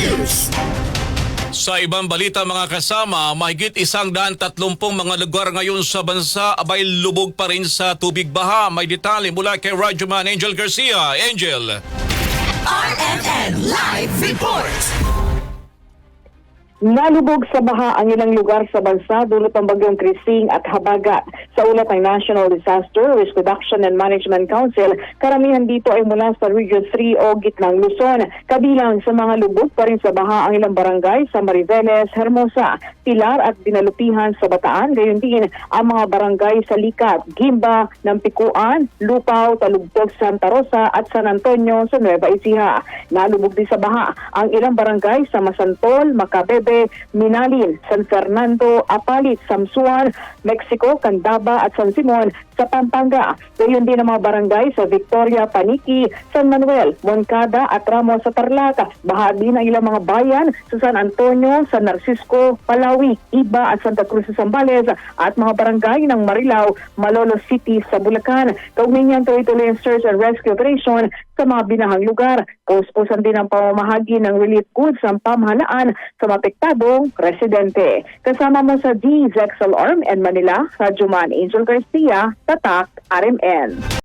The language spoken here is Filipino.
News. Sa ibang balita mga kasama, mahigit isang daan tatlumpong mga lugar ngayon sa bansa abay lubog pa rin sa tubig baha. May detalye mula kay Radyoman Angel Garcia. Angel! RMN. Nalubog sa baha ang ilang lugar sa bansa dulot ng bagyong Krising at Habagat. Sa ulat ng National Disaster Risk Reduction and Management Council, karamihan dito ay mula sa Region 3 o gitnang Luzon. Kabilang sa mga lubog pa rin sa baha ang ilang barangay sa Mariveles, Hermosa, Pilar at Dinalupihan sa Bataan. Gayon din ang mga barangay sa Likat, Gimba, Nampikuan, Lupaw, Talugtog, Santa Rosa at San Antonio sa Nueva Ecija. Nalubog din sa baha ang ilang barangay sa Masantol, Macabebe, Minalin, San Fernando, Apalit, Samsuan, Mexico, Candaba at San Simon sa Pampanga. Gayon din ang mga barangay sa Victoria, Paniki, San Manuel, Moncada at Ramos sa Tarlac. Baha din ang ilang mga bayan sa San Antonio, San Narcisco, Palawi, Iba at Santa Cruz sa Zambales at mga barangay ng Marilao, Malolo City sa Bulacan. Kaugnay niyan tuloy-tuloy ang search and rescue operation sa mga binahang lugar. Puspusan din ang pamamahagi ng relief goods ang pamahalaan sa mapektadong residente. Kasama mo sa DZXL Arm and Manila, Radyoman Angel Garcia, Tatak, RMN.